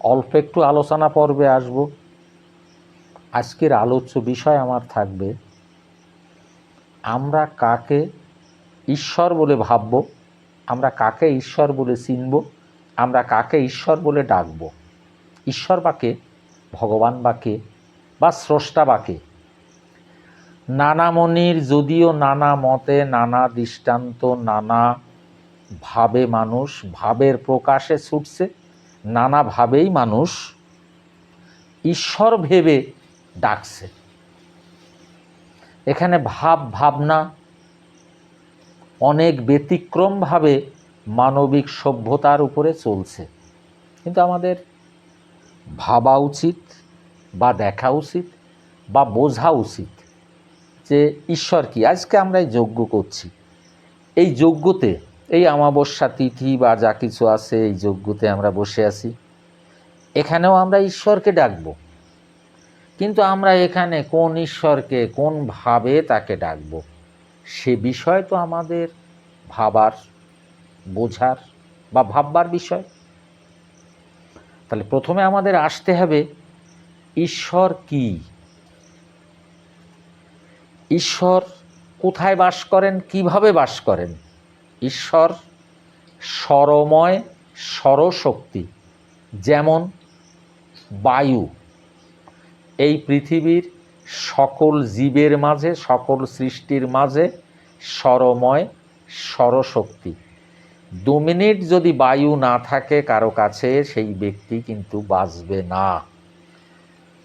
অল্প একটু আলোচনা পর্বে আসব। আজকের আলোচ্য বিষয় আমার থাকবে, আমরা কাকে ঈশ্বর বলে ভাবব, আমরা কাকে ঈশ্বর বলে চিনব, আমরা কাকে ঈশ্বর বলে ডাকব। ঈশ্বর বাকে ভগবান বাকে বা স্রষ্টা বাকে নানা মনির যদিও নানা মতে, নানা দৃষ্টান্ত, নানা ভাবে মানুষ, ভাবের প্রকাশে ছুটছে নানাভাবেই মানুষ ঈশ্বর ভেবে ডাকছে। এখানে ভাব ভাবনা অনেক ব্যতিক্রমভাবে মানবিক সভ্যতার উপরে চলছে। কিন্তু আমাদের ভাবা উচিত বা দেখা উচিত বা বোঝা উচিত যে ঈশ্বর কি? আজকে আমরা যজ্ঞ করছি। এই যজ্ঞতে এই অমাবস্যা তিথি বা যা কিছু আছে এই যজ্ঞতে আমরা বসে আছি। এখানেও আমরা ঈশ্বরকে ডাকব। কিন্তু আমরা এখানে কোন ঈশ্বরকে, কোন ভাবে তাকে ডাকব, সে বিষয় তো আমাদের ভাবার, বোঝার বা ভাববার বিষয়। তাহলে প্রথমে আমাদের আসতে হবে, ঈশ্বর কি? ঈশ্বর কোথায় বাস করেন, কীভাবে বাস করেন? ঈশ্বর স্বরময় স্বরশক্তি, যেমন বায়ু। এই পৃথিবীর সকল জীবের মাঝে, সকল সৃষ্টির মাঝে স্বরময় স্বরশক্তি। দু মিনিট যদি বায়ু না থাকে কারও কাছে, সেই ব্যক্তি কিন্তু বাঁচবে না।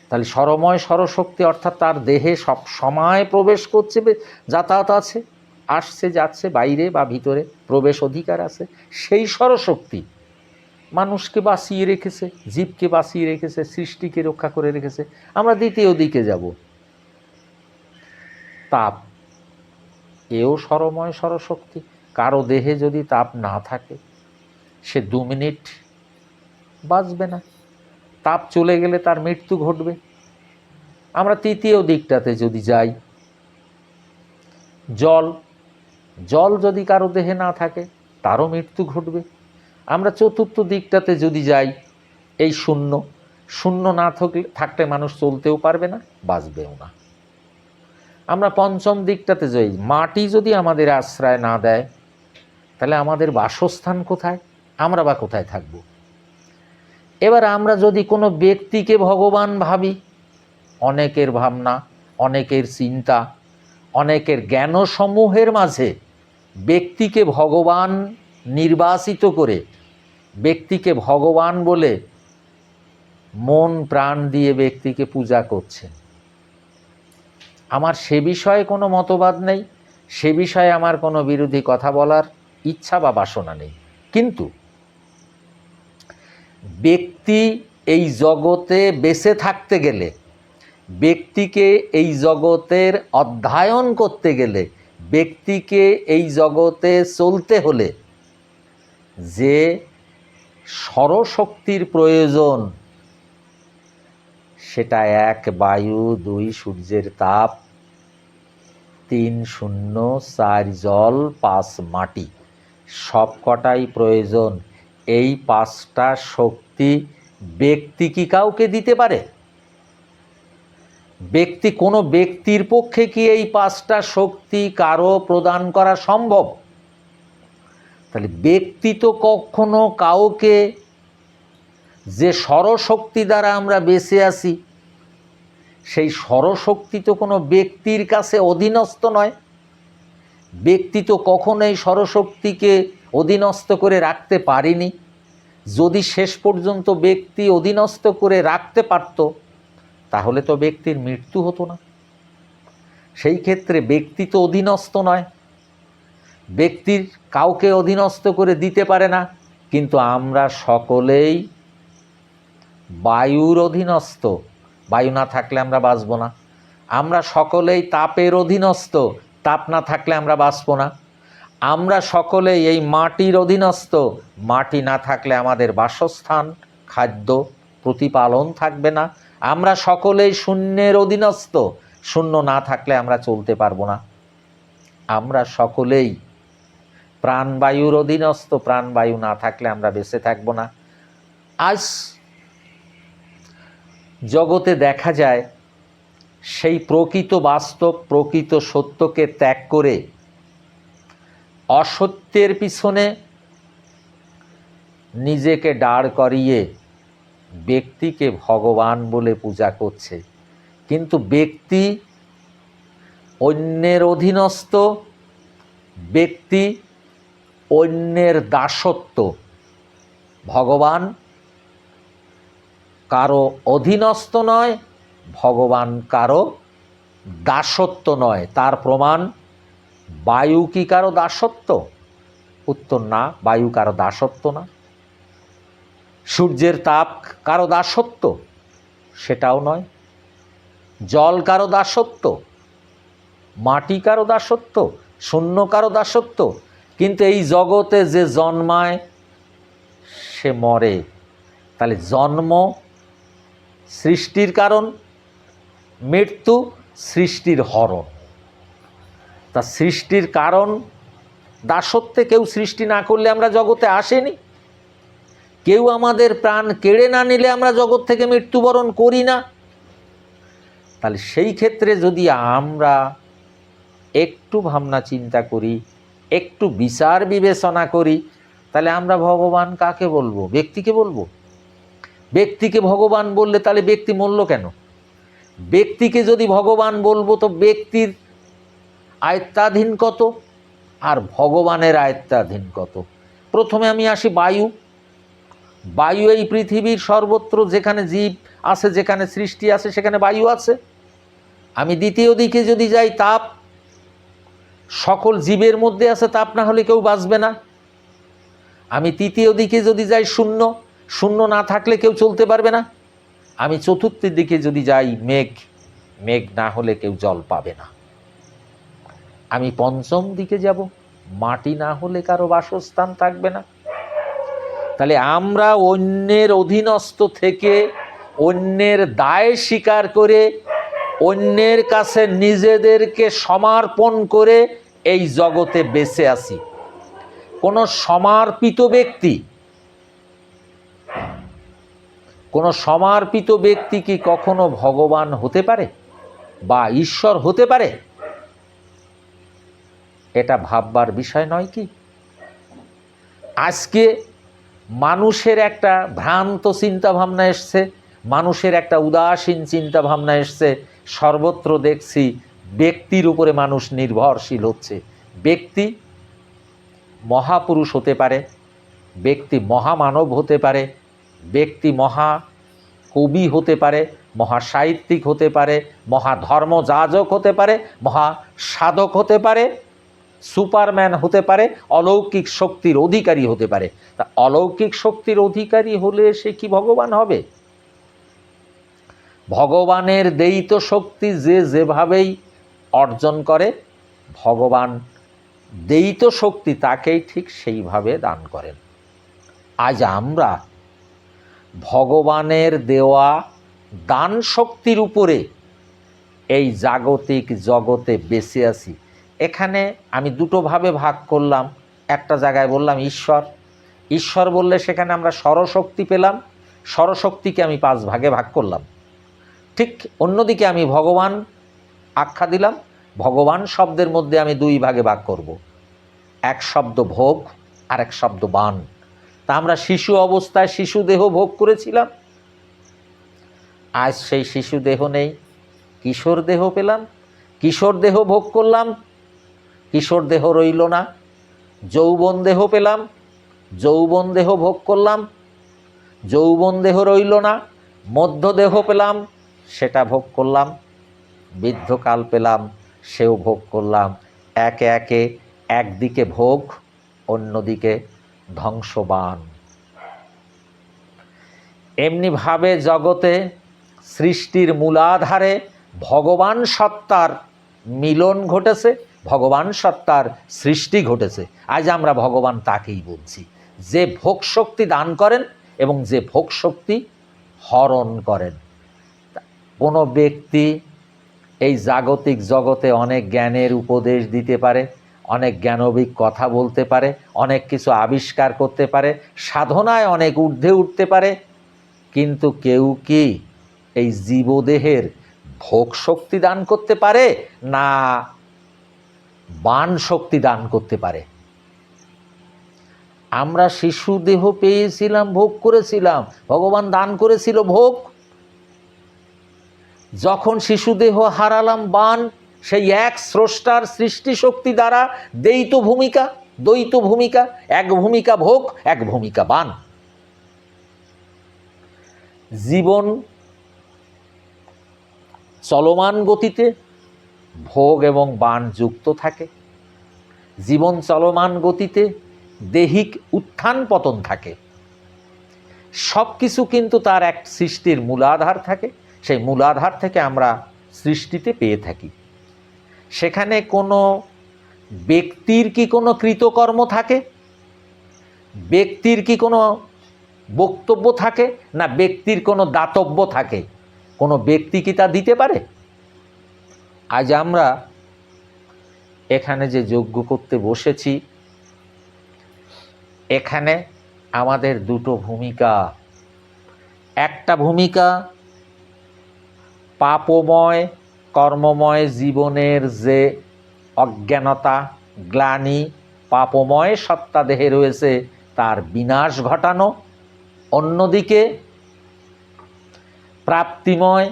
তাহলে স্বরময় স্বরশক্তি অর্থাৎ তার দেহে সব সময় প্রবেশ করছে, যাতায়াত আছে। আসছে, যাচ্ছে, বাইরে বা ভিতরে প্রবেশ অধিকার আছে, সেই সরশক্তি মানুষকে বাঁচিয়ে রেখেছে, জীবকে বাঁচিয়ে রেখেছে, সৃষ্টিকে রক্ষা করে রেখেছে। আমরা দ্বিতীয় দিকে যাব। তাপ। এও স্বরময় সরশক্তি কারও দেহে যদি তাপ না থাকে, সে দু মিনিট বাঁচবে না। তাপ চলে গেলে তার মৃত্যু ঘটবে। আমরা তৃতীয় দিকটাতে যদি যাই, জল জল যদি কারও দেহে না থাকে, তারও মৃত্যু ঘটবে। আমরা চতুর্থ দিকটাতে যদি যাই, এই শূন্য শূন্য না থাকলে থাকলে মানুষ চলতেও পারবে না, বাঁচবেও না। আমরা পঞ্চম দিকটাতে যাই, মাটি যদি আমাদের আশ্রয় না দেয়, তাহলে আমাদের বাসস্থান কোথায়? আমরা বা কোথায় থাকব? এবার আমরা যদি কোনো ব্যক্তিকে ভগবান ভাবি, অনেকের ভাবনা, অনেকের চিন্তা, অনেকের জ্ঞানসমূহের মাঝে ব্যক্তিকে ভগবান নির্বাচিত করে, ব্যক্তিকে ভগবান বলে মন প্রাণ দিয়ে ব্যক্তিকে পূজা করছেন আমার সে বিষয়ে কোনো মতবাদ নেই, সে বিষয়ে আমার কোনো বিরোধী কথা বলার ইচ্ছা বা বাসনা নেই। কিন্তু ব্যক্তি এই জগতে বেঁচে থাকতে গেলে, ব্যক্তিকে এই জগতের অধ্যয়ন করতে গেলে ব্যক্তিকে এই জগতে চলতে হলে যে সরশক্তির প্রয়োজন, সেটা এক বায়ু, দুই সূর্যের তাপ, তিন শূন্য, চার জল, পাঁচ মাটি, সব কটাই প্রয়োজন। এই পাঁচটা শক্তি ব্যক্তি কি কাউকে দিতে পারে? ব্যক্তি, কোনো ব্যক্তির পক্ষে কি এই পাঁচটা শক্তি কারও প্রদান করা সম্ভব? তাহলে ব্যক্তি তো কখনো কাউকে যে সরশক্তি দ্বারা আমরা বেঁচে আছি, সেই সরশক্তি তো কোনো ব্যক্তির কাছে অধীনস্থ নয়। ব্যক্তি তো কখনোই সরশক্তিকে অধীনস্থ করে রাখতে পারিনি। যদি শেষ পর্যন্ত ব্যক্তি অধীনস্থ করে রাখতে পারত তাহলে তো ব্যক্তির মৃত্যু হতো না। সেই ক্ষেত্রে ব্যক্তি তো অধীনস্থ নয়। ব্যক্তির কাউকে অধীনস্থ করে দিতে পারে না, কিন্তু আমরা সকলেই বায়ুর অধীনস্থ। বায়ু না থাকলে আমরা বাঁচব না। আমরা সকলেই তাপের অধীনস্থ। তাপ না থাকলে আমরা বাঁচব না। আমরা সকলেই এই মাটির অধীনস্থ। মাটি না থাকলে আমাদের বাসস্থান, খাদ্য প্রতিপালন থাকবে না। আমরা সকলেই শূন্যের অধীনস্থ। শূন্য না থাকলে আমরা চলতে পারব না। আমরা সকলেই প্রাণবায়ুর অধীনস্থ, প্রাণবায়ু না থাকলে আমরা বেঁচে থাকব না। আজ জগতে দেখা যায়, সেই প্রকৃত বাস্তব, প্রকৃত সত্যকে ত্যাগ করে অসত্যের পিছনে নিজেকে দাঁড় করিয়ে ব্যক্তিকে ভগবান বলে পূজা করছে। কিন্তু ব্যক্তি অন্যের অধীনস্থ, ব্যক্তি অন্যের দাসত্ব। ভগবান কারও অধীনস্থ নয়, ভগবান কারও দাসত্ব নয়। তার প্রমাণ, বায়ু কি কারও দাসত্ব? উত্তর না, বায়ু কারও দাসত্ব না। সূর্যের তাপ কারও দাসত্ব? সেটাও নয়। জল কারও দাসত্ব? মাটি কারও দাসত্ব? শূন্য কারও দাসত্ব? কিন্তু এই জগতে যে জন্মায়, সে মরে। তাহলে জন্ম সৃষ্টির কারণ, মৃত্যু সৃষ্টির হরণ। তা সৃষ্টির কারণ, দাসত্বে কেউ সৃষ্টি না করলে আমরা জগতে আসেনি। কেউ আমাদের প্রাণ কেড়ে না নিলে আমরা জগৎ থেকে মৃত্যুবরণ করি না। তাহলে সেই ক্ষেত্রে যদি আমরা একটু ভাবনা চিন্তা করি, একটু বিচার বিবেচনা করি, তাহলে আমরা ভগবান কাকে বলব? ব্যক্তিকে বলব? ব্যক্তিকে ভগবান বললে তাহলে ব্যক্তি মূল্য কেন? ব্যক্তিকে যদি ভগবান বলব তো ব্যক্তির আয়ত্তাধীন কত? আর ভগবানের আয়ত্তাধীন কত? প্রথমে আমি আসি বায়ু। বায়ু এই পৃথিবীর সর্বত্র যেখানে জীব আছে, যেখানে সৃষ্টি আছে, সেখানে বায়ু আছে। আমি দ্বিতীয় দিকে যদি যাই, তাপ সকল জীবের মধ্যে আছে, তাপ না হলে কেউ বাঁচবে না। আমি তৃতীয় দিকে যদি যাই, শূন্য শূন্য না থাকলে কেউ চলতে পারবে না। আমি চতুর্থের দিকে যদি যাই, মেঘ মেঘ না হলে কেউ জল পাবে না। আমি পঞ্চম দিকে যাব, মাটি না হলে কারও বাসস্থান থাকবে না। তাহলে আমরা অন্যের অধীনস্থ থেকে অন্যের দায় স্বীকার করে, অন্যের কাছে নিজেদেরকে সমর্পণ করে এই জগতে বেঁচে আছি। কোনো সমর্পিত ব্যক্তি, কোনো সমর্পিত ব্যক্তি কি কখনো ভগবান হতে পারে বা ঈশ্বর হতে পারে? এটা ভাববার বিষয় নয় কি? আজকে মানুষের একটা ভ্রান্ত চিন্তা ভাবনা এসছে, মানুষের একটা উদাসীন চিন্তা ভাবনা এসছে, সর্বত্র দেখছি ব্যক্তির উপরে মানুষ নির্ভরশীল হচ্ছে। ব্যক্তি মহাপুরুষ হতে পারে, ব্যক্তি মহামানব হতে পারে, ব্যক্তি মহা কবি হতে পারে মহা সাহিত্যিক হতে পারে মহা ধর্মযাজক হতে পারে মহা সাধক হতে পারে সুপারম্যান হতে পারে, অলৌকিক শক্তির অধিকারী হতে পারে। তা অলৌকিক শক্তির অধিকারী হলে সে কি ভগবান হবে? ভগবানের দেইত শক্তি যে যেভাবেই অর্জন করে, ভগবান দেইত শক্তি তাকেই ঠিক সেইভাবে দান করেন। আজ আমরা ভগবানের দেওয়া দান শক্তির উপরে এই জাগতিক জগতে বেঁচে আছি। এখানে আমি দুটোভাবে ভাগ করলাম। একটা জায়গায় বললাম ঈশ্বর। ঈশ্বর বললে সেখানে আমরা সরশক্তি পেলাম। সরশক্তিকে আমি পাঁচ ভাগে ভাগ করলাম। ঠিক অন্যদিকে আমি ভগবান আখ্যা দিলাম। ভগবান শব্দের মধ্যে আমি দুই ভাগে ভাগ করব। এক শব্দ ভোগ আর এক শব্দ বান। তা আমরা শিশু অবস্থায় শিশু দেহ ভোগ করেছিলাম। আজ সেই শিশু দেহ নেই। কিশোর দেহ পেলাম। কিশোর দেহ ভোগ করলাম। কিশোর দেহ রইল না। যৌবন দেহ পেলাম, যৌবন দেহ ভোগ করলাম, যৌবন দেহ রইল না, মধ্য দেহ পেলাম, সেটা ভোগ করলাম, বৃদ্ধকাল পেলাম, সেও ভোগ করলাম। একে একে একদিকে ভোগ, অন্যদিকে ধ্বংসবান। এমনিভাবে জগতে সৃষ্টির মূলাধারে ভগবান সত্তার মিলন ঘটেছে। ভগবান সত্তার সৃষ্টি ঘটেছে। আজ আমরা ভগবান তাকেই বলছি। যে ভোগ শক্তি দান করেন এবং যে ভোগ শক্তি হরণ করেন। কোনো ব্যক্তি এই জাগতিক জগতে অনেক জ্ঞানের উপদেশ দিতে পারে, অনেক জ্ঞানবিক কথা বলতে পারে, অনেক কিছু আবিষ্কার করতে পারে, সাধনায় অনেক ঊর্ধ্বে উঠতে পারে, কিন্তু কেউ কি এই জীবদেহের ভোগ শক্তি দান করতে পারে? না। বান শক্তি দান করতে পারে। আমরা শিশু দেহ পেয়েছিলাম, ভোগ করেছিলাম, ভগবান দান করেছিল ভোগ। যখন শিশু দেহ হারালাম বান, সেই এক স্রষ্টার সৃষ্টি শক্তি দ্বারা দ্বৈত ভূমিকা দ্বৈত ভূমিকা, এক ভূমিকা ভোগ, এক ভূমিকা বান। জীবন চলমান গতিতে ভোগ এবং বান যুক্ত থাকে। জীবন চলমান গতিতে দেহিক উত্থান পতন থাকে। সব কিছু কিন্তু তার এক সৃষ্টির মূলাধার থাকে। সেই মূলাধার থেকে আমরা সৃষ্টিতে পেয়ে থাকি। সেখানে কোনো ব্যক্তির কি কোনো কৃতকর্ম থাকে? ব্যক্তির কি কোনো বক্তব্য থাকে? না ব্যক্তির কোনো দাতব্য থাকে? কোনো ব্যক্তি কি তা দিতে পারে? আজ আমরা এখানে যে যজ্ঞ করতে বসেছি, এখানে আমাদের দুটো ভূমিকা। একটা ভূমিকা পাপময়, কর্মময় জীবনের যে অজ্ঞানতা, গ্লানি, পাপময় সত্তা দেহে রয়েছে, তার বিনাশ ঘটানো। অন্যদিকে প্রাপ্তিময়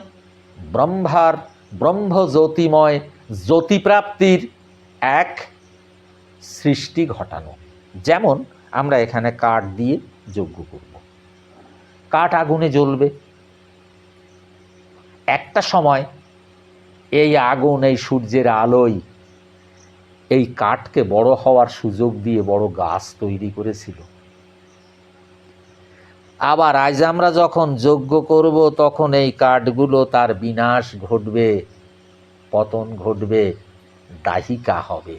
ব্রহ্মার ব্রহ্মজ্যোতিময় জ্যোতিপ্রাপ্তির এক সৃষ্টি ঘটানো। যেমন আমরা এখানে কাঠ দিয়ে যজ্ঞ করব। কাঠ আগুনে জ্বলবে। একটা সময় এই আগুন, এই সূর্যের আলোয় এই কাঠকে বড় হওয়ার সুযোগ দিয়ে বড় গাছ তৈরি করেছিল। আবার আজ আমরা যখন যজ্ঞ করব, তখন এই কাঠগুলো তার বিনাশ ঘটবে, পতন ঘটবে, দাহিকা হবে।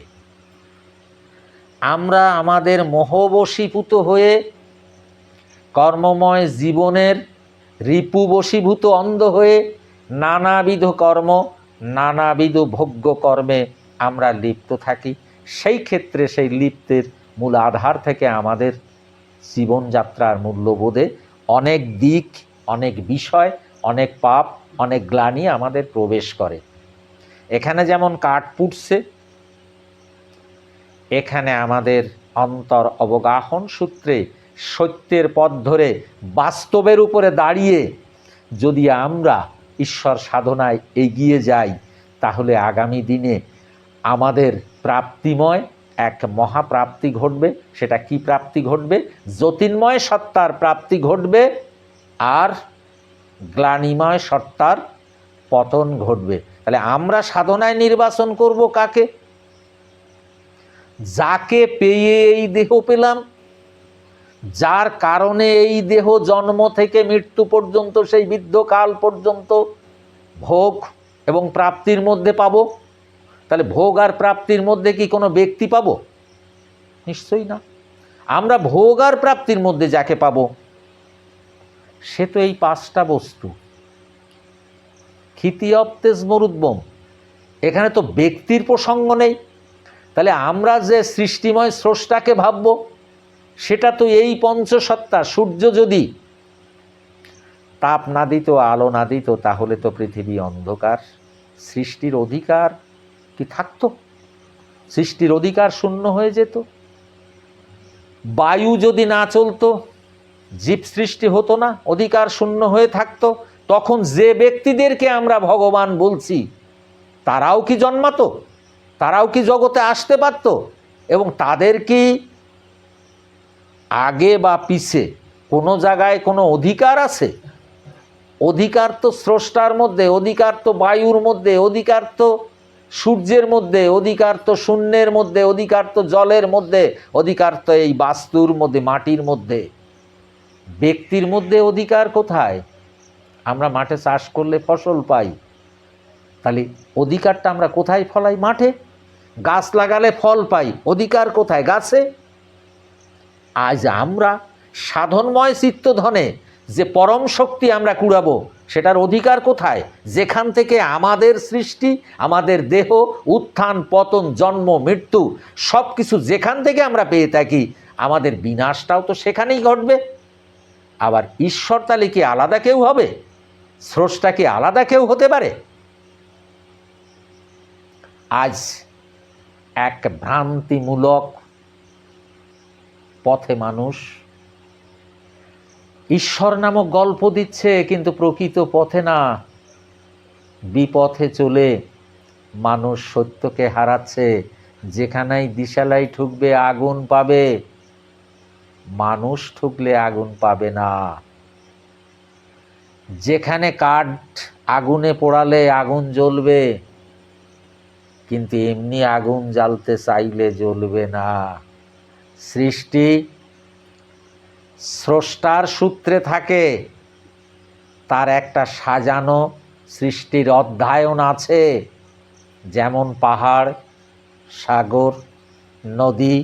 আমরা আমাদের মোহবশীভূত হয়ে কর্মময় জীবনের রিপু বশীভূত অন্ধ হয়ে নানাবিধ কর্ম, নানাবিধ ভোগ্য কর্মে আমরা লিপ্ত থাকি। সেই ক্ষেত্রে সেই লিপ্তের মূল আধার থেকে আমাদের জীবনযাত্রার মূল্যবোধে অনেক দিক, অনেক বিষয়, অনেক পাপ, অনেক গ্লানি আমাদের প্রবেশ করে। এখানে যেমন কাঠ পুটছে, এখানে আমাদের অন্তর অবগাহন সূত্রে, সত্যের পথ ধরে, বাস্তবের উপরে দাঁড়িয়ে যদি আমরা ঈশ্বর সাধনায় এগিয়ে যাই, তাহলে আগামী দিনে আমাদের প্রাপ্তিময় এক মহাপ্রাপ্তি ঘটবে, সেটা কি প্রাপ্তি ঘটবে? জ্যোতির্ময় সত্তার প্রাপ্তি ঘটবে আর গ্লানিময় সত্তার পতন ঘটবে। তাহলে আমরা সাধনায় নির্বাচন করব কাকে? যাকে পেয়ে এই দেহ পেলাম, যার কারণে এই দেহ জন্ম থেকে মৃত্যু পর্যন্ত, সেই বৃদ্ধকাল পর্যন্ত ভোগ এবং প্রাপ্তির মধ্যে পাবো। তাহলে ভোগ আর প্রাপ্তির মধ্যে কি কোনো ব্যক্তি পাবো? নিশ্চয়ই না। আমরা ভোগ আর প্রাপ্তির মধ্যে যাকে পাবো? সে তো এই পাঁচটা বস্তু। খিতি অপ্তেজ, মরুদ্বম। এখানে তো ব্যক্তির প্রসঙ্গ নেই। তাহলে আমরা যে সৃষ্টিময় স্রষ্টাকে ভাবব, সেটা তো এই পঞ্চসত্তা সূর্য যদি তাপ না দিত আলো না দিত তাহলে তো পৃথিবী অন্ধকার, সৃষ্টির অধিকার। কি থাকতো? সৃষ্টির অধিকার শূন্য হয়ে যেত। বায়ু যদি না চলতো, জীব সৃষ্টি হতো না, অধিকার শূন্য হয়ে থাকতো, তখন যে ব্যক্তিদেরকে আমরা ভগবান বলছি, তারাও কি জন্মাতো? তারাও কি জগতে আসতে পারত? এবং তাদের কি আগে বা পিছে কোনো জায়গায় কোনো অধিকার আছে? অধিকার তো স্রষ্টার মধ্যে, অধিকার তো বায়ুর মধ্যে, অধিকার তো সূর্যের মধ্যে অধিকার তো শূন্যের মধ্যে, অধিকার তো জলের মধ্যে, অধিকার তো এই বাস্তুর মধ্যে, মাটির মধ্যে। ব্যক্তির মধ্যে অধিকার কোথায়? আমরা মাঠে চাষ করলে ফসল পাই। তাহলে অধিকারটা আমরা কোথায় ফলাই? মাঠে? গাছ লাগালে ফল পাই। অধিকার কোথায়? গাছে? আজ আমরা সাধনময় চিত্তধনে যে পরম শক্তি আমরা কুড়াবো, সেটার অধিকার কোথায়? যেখান থেকে আমাদের সৃষ্টি, আমাদের দেহ, উত্থান, পতন, জন্ম, মৃত্যু সব কিছু যেখান থেকে আমরা পেয়ে থাকি, আমাদের বিনাশটাও তো সেখানেই ঘটবে। আবার ঈশ্বর তাহলে কি আলাদা কেউ হবে? স্রষ্টা কি আলাদা কেউ হতে পারে? আজ এক ভ্রান্তিমূলক পথে মানুষ ঈশ্বর নামক গল্প দিচ্ছে, কিন্তু প্রকৃত পথে না। বিপথে চলে মানুষ সত্যকে হারাচ্ছে, যেখানেই দিশালাই ঠুকবে আগুন পাবে। মানুষ ঠুকলে আগুন পাবে না। যেখানে কাঠ আগুনে পোড়ালে আগুন জ্বলবে, কিন্তু এমনি আগুন জ্বালতে চাইলে জ্বলবে না। সৃষ্টি স্রষ্টার সূত্রে থাকে, তার একটা সাজানো সৃষ্টির অধ্যায়ন আছে, যেমন পাহাড়, সাগর, নদী,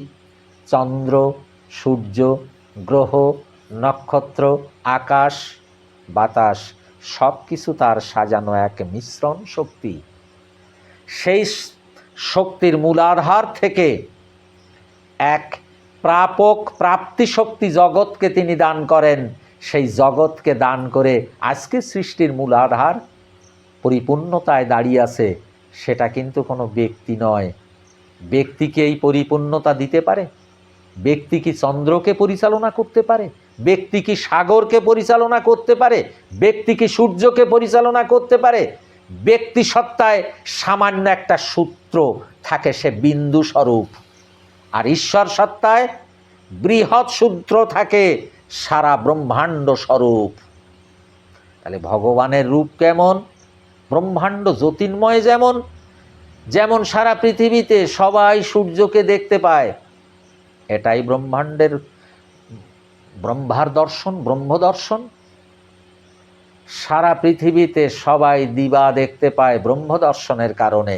চন্দ্র, সূর্য, গ্রহ, নক্ষত্র, আকাশ, বাতাস সব কিছু তার সাজানো এক মিশ্রণ শক্তি। সেই শক্তির মূলাধার থেকে এক প্রাপক প্রাপ্তি শক্তি জগৎকে তিনি দান করেন। সেই জগৎকে দান করে আজকে সৃষ্টির মূল আধার পরিপূর্ণতায় দাঁড়িয়ে আছে। সেটা কিন্তু কোনো ব্যক্তি নয়। ব্যক্তিকে এই পরিপূর্ণতা দিতে পারে? ব্যক্তি কি চন্দ্রকে পরিচালনা করতে পারে? ব্যক্তি কি সাগরকে পরিচালনা করতে পারে? ব্যক্তি কি সূর্যকে পরিচালনা করতে পারে? ব্যক্তি সত্তায় সামান্য একটা সূত্র থাকে সে বিন্দু স্বরূপ আর ঈশ্বর সত্তায় বৃহৎ সূত্র থাকে সারা ব্রহ্মাণ্ড স্বরূপ। তাহলে ভগবানের রূপ কেমন? ব্রহ্মাণ্ড জ্যোতির্ময় যেমন যেমন সারা পৃথিবীতে সবাই সূর্যকে দেখতে পায়, এটাই ব্রহ্মাণ্ডের, ব্রহ্মার দর্শন, ব্রহ্ম দর্শন। সারা পৃথিবীতে সবাই দিবা দেখতে পায় ব্রহ্ম দর্শনের কারণে।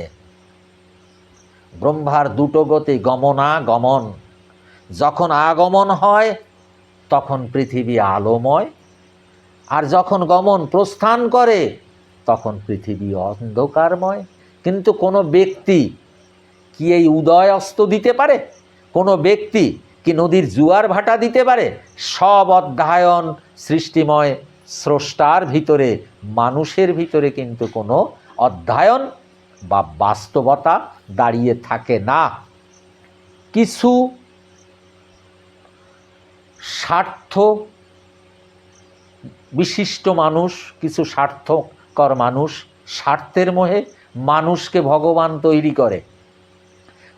ব্রহ্মার দুটো গতি গমনাগমন। যখন আগমন হয়, তখন পৃথিবী আলোময়। আর যখন গমন প্রস্থান করে, তখন পৃথিবী অন্ধকারময়। কিন্তু কোনো ব্যক্তি কি এই উদয় অস্ত দিতে পারে? কোনো ব্যক্তি কি নদীর জুয়ার ভাটা দিতে পারে? সব অধ্যায়ন সৃষ্টিময়, স্রষ্টার ভিতরে, মানুষের ভিতরে কিন্তু কোনো অধ্যায়ন বা বাস্তবতা দাঁড়িয়ে থাকে না। কিছু স্বার্থ বিশিষ্ট মানুষ, কিছু স্বার্থকর মানুষ স্বার্থের মোহে মানুষকে ভগবান তৈরি করে।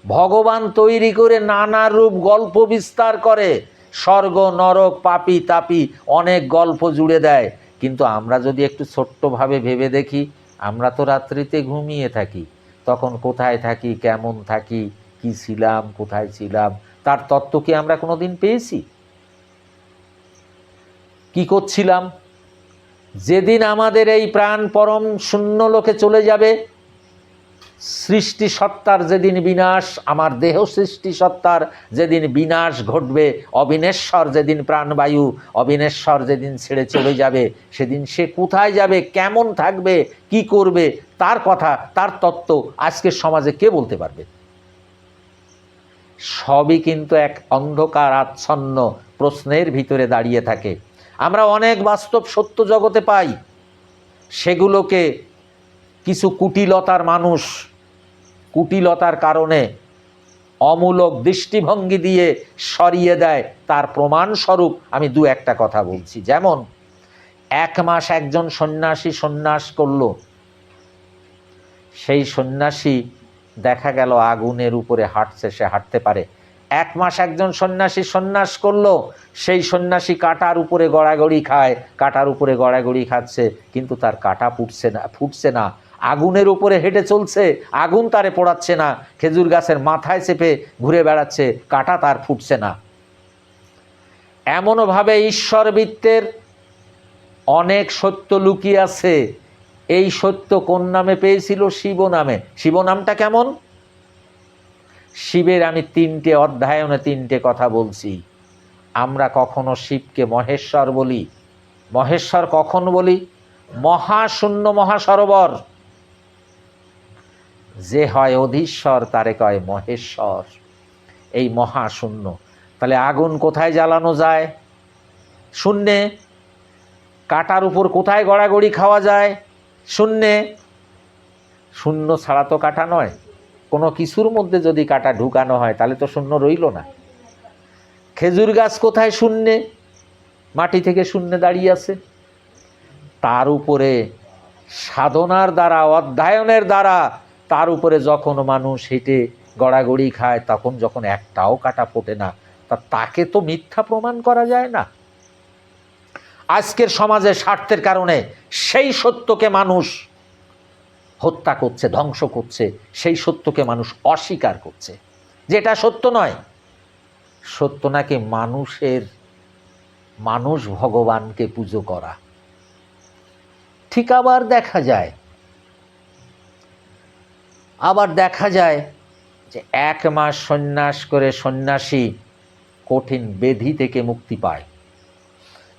ভগবান তৈরি করে নানা রূপ গল্প বিস্তার করে। স্বর্গ, নরক, পাপি, তাপি অনেক গল্প জুড়ে দেয়। কিন্তু আমরা যদি একটু ছোট্টভাবে ভেবে দেখি, আমরা তো রাত্রিতে ঘুমিয়ে থাকি। তখন কোথায় থাকি, কেমন থাকি, কি ছিলাম, কোথায় ছিলাম, তার তত্ত্ব কি আমরা কোনো দিন পেয়েছি? কি করছিলাম? যেদিন আমাদের এই প্রাণ পরম শূন্য লোকে চলে যাবে সৃষ্টি সত্তার যেদিন বিনাশ, আমার দেহ সৃষ্টি সত্তার যেদিন বিনাশ ঘটবে, অবিনেশ্বর যেদিন প্রাণবায়ু, অবিনেশ্বর যেদিন ছেড়ে চলে যাবে, সেদিন সে কোথায় যাবে, কেমন থাকবে, কি করবে, তার কথা, তার তত্ত্ব আজকের সমাজে কে বলতে পারবে? সবই কিন্তু এক অন্ধকার আচ্ছন্ন প্রশ্নের ভিতরে দাঁড়িয়ে থাকে। আমরা অনেক বাস্তব সত্য জগতে পাই। সেগুলোকে কিছু কুটিলতার মানুষ কুটিলতার কারণে অমূলক দৃষ্টিভঙ্গি দিয়ে সরিয়ে দেয়। তার প্রমাণস্বরূপ আমি দু একটা কথা বলছি। যেমন, এক মাস একজন সন্ন্যাসী সন্ন্যাস করল। সেই সন্ন্যাসী দেখা গেল আগুনের উপরে হাঁটছে, সে হাঁটতে পারে। এক মাস একজন সন্ন্যাসী সন্ন্যাস করল, সেই সন্ন্যাসী কাটার উপরে গড়াগড়ি খায়। কাটার উপরে গড়াগড়ি খাচ্ছে, কিন্তু তার কাটা ফুটছে না ফুটছে না। আগুনের উপরে হেঁটে চলছে, আগুন তারে পোড়াচ্ছে না, খেজুর গাছের মাথায় চেপে ঘুরে বেড়াচ্ছে, কাটা তার ফুটছে না। এমনভাবে ঈশ্বর বৃত্তের অনেক সত্য লুকিয়ে আছে। এই সত্য কোন নামে পেয়েছিল? শিব নামে। শিব নামটা কেমন? শিবের আমি তিনটে অধ্যায়নে তিনটে কথা বলছি। আমরা কখনো শিবকে মহেশ্বর বলি। মহেশ্বর কখন বলি? মহাশূন্য মহাসরোবর। যে হয় অধীশ্বর, তারে কয় মহেশ্বর। এই মহাশূন্য। তাহলে আগুন কোথায় জ্বালানো যায়? শূন্যে। কাটার উপর কোথায় গড়াগড়ি খাওয়া যায়? শূন্যে। শূন্য ছাড়া তো কাটা নয়। কোনো কিছুর মধ্যে যদি কাটা ঢুকানো হয়, তাহলে তো শূন্য রইল না। খেজুর গাছ কোথায় শূন্যে? মাটি থেকে শূন্যে দাঁড়িয়ে আছে। তার উপরে সাধনার দ্বারা, অধ্যয়নের দ্বারা তার উপরে যখন মানুষ হেঁটে গড়াগড়ি খায়, তখন যখন একটাও কাটা ফোটে না, তা তাকে তো মিথ্যা প্রমাণ করা যায় না। আজকের সমাজে স্বার্থের কারণে সেই সত্যকে মানুষ হত্যা করছে, ধ্বংস করছে, সেই সত্যকে মানুষ অস্বীকার করছে। যেটা সত্য নয়, সত্য নাকি মানুষের, মানুষ ভগবানকে পুজো করা। ঠিক আবার দেখা যায় আবার দেখা যায় যে এক মাস সন্ন্যাস করে সন্ন্যাসী কঠিন বেধি থেকে মুক্তি পায়।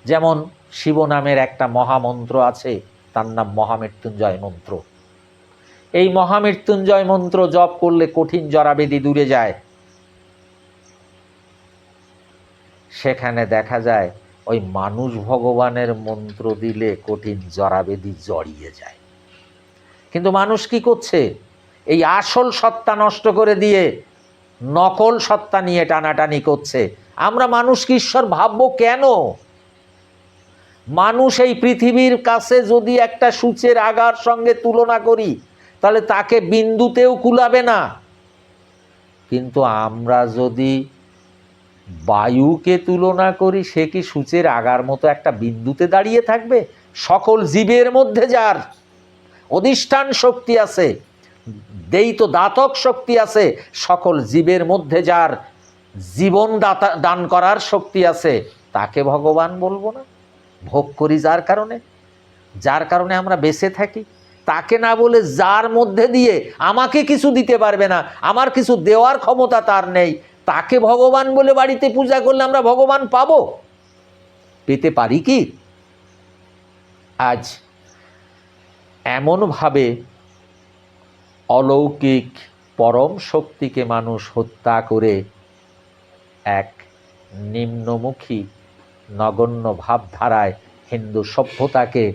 যেমন শিব নামের একটা মহামন্ত্র আছে, তার নাম মহামৃত্যুঞ্জয় মন্ত্র। এই মহামৃত্যুঞ্জয় মন্ত্র জপ করলে কঠিন জরাবেদি দূরে যায়। সেখানে দেখা যায় ওই মানুষ ভগবানের মন্ত্র দিলে কঠিন জরাবেদি জড়িয়ে যায়। কিন্তু মানুষ কি করছে? এই আসল সত্তা নষ্ট করে দিয়ে নকল সত্তা নিয়ে টানাটানি করছে। আমরা মানুষকে ঈশ্বর ভাববো কেন? মানুষ এই পৃথিবীর কাছে যদি একটা সূচের আগার সঙ্গে তুলনা করি, তাহলে তাকে বিন্দুতেও কুলাবে না। কিন্তু আমরা যদি বায়ুকে তুলনা করি, সে কি সূচের আগার মতো একটা বিন্দুতে দাঁড়িয়ে থাকবে? সকল জীবের মধ্যে যার অধিষ্ঠান শক্তি আছে দেইত দাতক শক্তি আছে, সকল জীবের মধ্যে যার জীবন দাতা, দান করার শক্তি আছে, তাকে ভগবান বলব না। ভোগ করি যার কারণে। যার কারণে আমরা বেঁচে থাকি। তাকে না বলে যার মধ্যে দিয়ে আমাকে কিছু দিতে পারবে না, আমার কিছু দেওয়ার ক্ষমতা তার নেই, তাকে ভগবান বলে বাড়িতে পূজা করলে আমরা ভগবান পাব? পেতে পারি কি? আজ এমনভাবে অলৌকিক পরম শক্তিকে মানুষ হত্যা করে এক নিম্নমুখী, নগণ্য ভাবধারায় হিন্দু সভ্যতাকে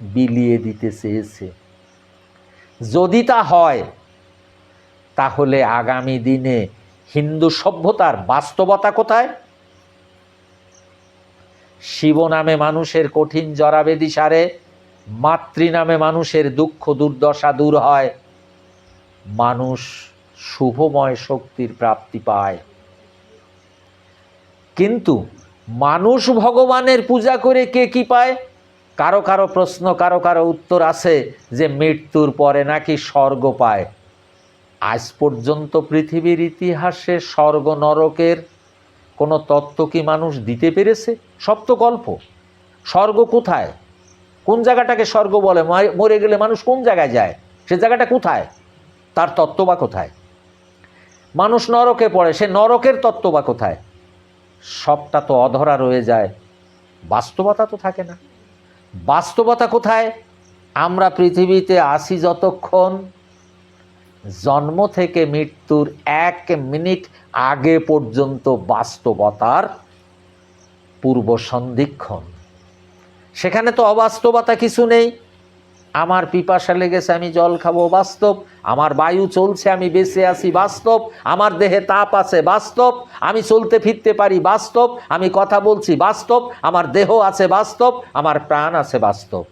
বিলিয়ে দিতে চেয়েছে। যদি তা হয়, তাহলে আগামী দিনে হিন্দু সভ্যতার বাস্তবতা কোথায়? শিব নামে মানুষের কঠিন জরাবেদি সারে, মাতৃ নামে মানুষের দুঃখ দুর্দশা দূর হয়। মানুষ শুভময় শক্তির প্রাপ্তি পায়। কিন্তু মানুষ ভগবানের পূজা করে কে কি পায়? কারও কারও প্রশ্ন, কারও কারও উত্তর আছে যে মৃত্যুর পরে নাকি স্বর্গ পায়। আজ পর্যন্ত পৃথিবীর ইতিহাসে স্বর্গ নরকের কোনো তত্ত্ব কি মানুষ দিতে পেরেছে? সব তো গল্প। স্বর্গ কোথায়? কোন জায়গাটাকে স্বর্গ বলে? মার- গেলে মানুষ কোন জায়গায় যায়? সে জায়গাটা কোথায়? তার তত্ত্ব বা কোথায়? মানুষ নরকে পড়ে, সে নরকের তত্ত্ব বা কোথায়? সবটা তো অধরা রয়ে যায়। বাস্তবতা তো থাকে না। বাস্তবতা কোথায়? আমরা পৃথিবীতে আসি যতক্ষণ জন্ম থেকে মৃত্যুর এক মিনিট আগে পর্যন্ত বাস্তবতার পূর্ব সন্ধিক্ষণ সেখানে তো অবাস্তবতা কিছু নেই। আমার পিপাসা লেগেছে, আমি জল খাব, বাস্তব। আমার বায়ু চলছে, আমি বেঁচে আছি, বাস্তব। আমার দেহে তাপ আছে, বাস্তব। আমি চলতে ফিরতে পারি, বাস্তব। আমি কথা বলছি, বাস্তব। আমার দেহ আছে, বাস্তব। আমার প্রাণ আছে, বাস্তব।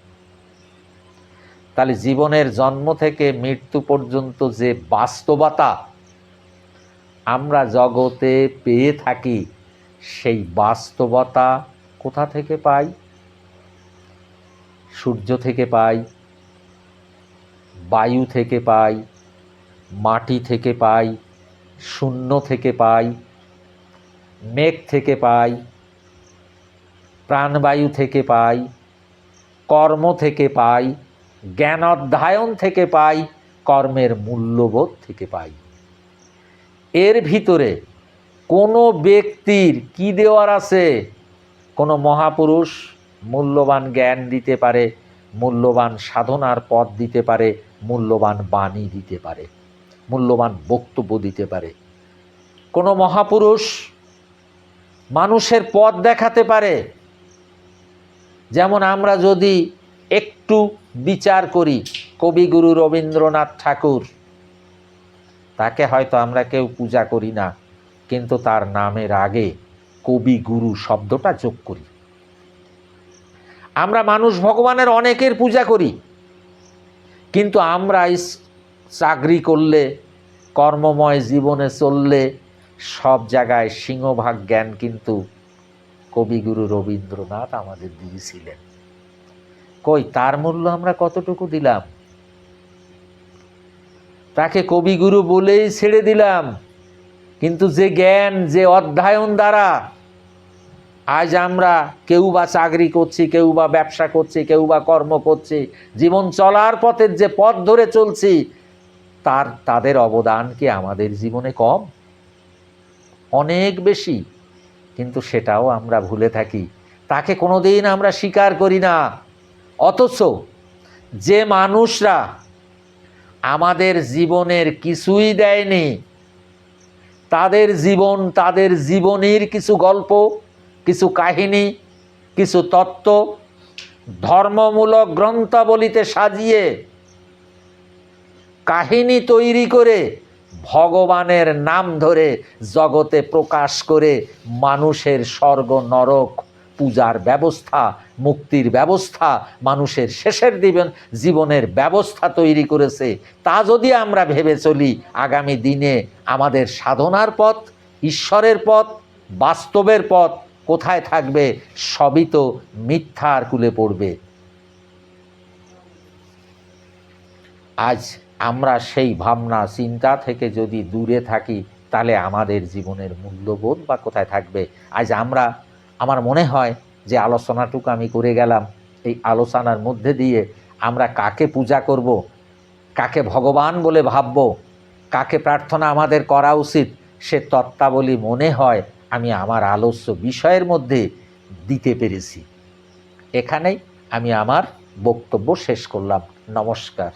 তাহলে জীবনের জন্ম থেকে মৃত্যু পর্যন্ত যে বাস্তবতা আমরা জগতে পেয়ে থাকি, সেই বাস্তবতা কোথা থেকে পাই? সূর্য থেকে পাই বায়ু থেকে পাই, মাটি থেকে পাই, শূন্য থেকে পাই, মেঘ থেকে পাই, প্রাণবায়ু থেকে পাই, কর্ম থেকে পাই, জ্ঞান অধ্যায়ন থেকে পাই, কর্মের মূল্যবোধ থেকে পাই। এর ভিতরে কোনো ব্যক্তির কি দেওয়ার আছে? কোনো মহাপুরুষ মূল্যবান জ্ঞান দিতে পারে? মূল্যবান সাধনার পথ দিতে পারে, মূল্যবান বাণী দিতে পারে, মূল্যবান বক্তব্য দিতে পারে। কোনো মহাপুরুষ মানুষের পথ দেখাতে পারে। যেমন আমরা যদি একটু বিচার করি কবিগুরু রবীন্দ্রনাথ ঠাকুর, তাকে হয়তো আমরা কেউ পূজা করি না, কিন্তু তার নামের আগে কবিগুরু শব্দটা যোগ করি। আমরা মানুষ ভগবানের অনেকের পূজা করি। কিন্তু আমরা চাকরি করলে, কর্মময় জীবনে চললে সব জায়গায় সিংহভাগ জ্ঞান কিন্তু কবিগুরু রবীন্দ্রনাথ আমাদের দিয়েছিলেন। কই, তার মূল্য আমরা কতটুকু দিলাম? তাকে কবিগুরু বলেই ছেড়ে দিলাম। কিন্তু যে জ্ঞান, যে অধ্যয়ন দ্বারা আজ আমরা কেউ বা চাকরি করছি, কেউ বা ব্যবসা করছি, কেউ বা কর্ম করছি, জীবন চলার পথের যে পথ ধরে চলছি, তার, তাদের অবদান কি আমাদের জীবনে কম? অনেক বেশি, কিন্তু সেটাও আমরা ভুলে থাকি। তাকে কোনো দিন আমরা স্বীকার করি না। অথচ যে মানুষরা আমাদের জীবনের কিছুই দেয়নি, তাদের জীবন, তাদের জীবনের কিছু গল্প কিছু কাহিনী, কিছু তত্ত্ব, ধর্মমূলক গ্রন্থাবলিতে সাজিয়ে কাহিনী তৈরি করে ভগবানের নাম ধরে জগতে প্রকাশ করে মানুষের স্বর্গ নরক, পূজার ব্যবস্থা, মুক্তির ব্যবস্থা, মানুষের শেষের দিবেন, জীবনের ব্যবস্থা তৈরি করেছে। তা যদি আমরা ভেবে চলি, আগামী দিনে আমাদের সাধনার পথ, ঈশ্বরের পথ, বাস্তবের পথ কোথায় থাকবে সবই তো মিথ্যার কুলে পড়বে। আজ আমরা সেই ভাবনা চিন্তা থেকে যদি দূরে থাকি, তাহলে আমাদের জীবনের মূল্যবোধ বা কোথায় থাকবে? আজ আমরা, আমার মনে হয় যে আলোচনাটুকু আমি করে গেলাম, এই আলোচনার মধ্যে দিয়ে আমরা কাকে পূজা করব, কাকে ভগবান বলে ভাবব, কাকে প্রার্থনা আমাদের করা উচিত, সে তত্ত্বাবলী মনে হয় আমি আমার আলস্য বিষয়ের মধ্যে দিতে পেরেছি। এখানেই আমি আমার বক্তব্য শেষ করলাম। নমস্কার।